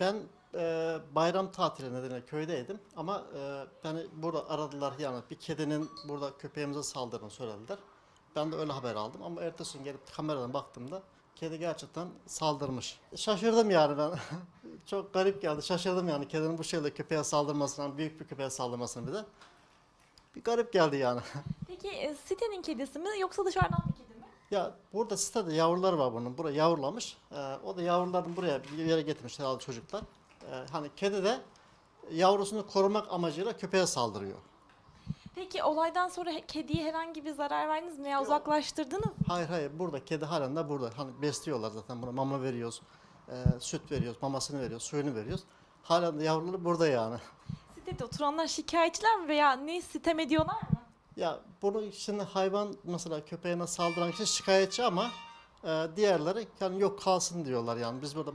Ben e, bayram tatili nedeniyle köydeydim ama e, beni burada aradılar yani bir kedinin burada köpeğimize saldırdığını söylediler. Ben de öyle haber aldım ama ertesi gün gelip kameradan baktığımda kedi gerçekten saldırmış. Şaşırdım yani ben. Çok garip geldi. Şaşırdım yani kedinin bu şekilde köpeğe saldırmasına, büyük bir köpeğe saldırmasına bir de. Bir garip geldi yani. Peki e, sitenin kedisi mi yoksa dışarıdan? Ya burada sitede yavrular var bunun. Buraya yavrulamış. Ee, o da yavrularını buraya bir yere getirmiş herhalde çocuklar. Ee, hani kedi de yavrusunu korumak amacıyla köpeğe saldırıyor. Peki olaydan sonra kediye herhangi bir zarar verdiniz mi veya uzaklaştırdınız mı? Hayır hayır burada kedi halen de burada. Hani besliyorlar zaten buna mama veriyoruz. e, süt veriyoruz, mamasını veriyoruz, suyunu veriyoruz. Halen de yavruları burada yani. Sitede oturanlar şikayetçiler mi veya ne sitem ediyorlar mı? Ya bunu şimdi hayvan mesela köpeğine saldıran kişi şikayetçi ama e, diğerleri yani yok kalsın diyorlar yani. Biz burada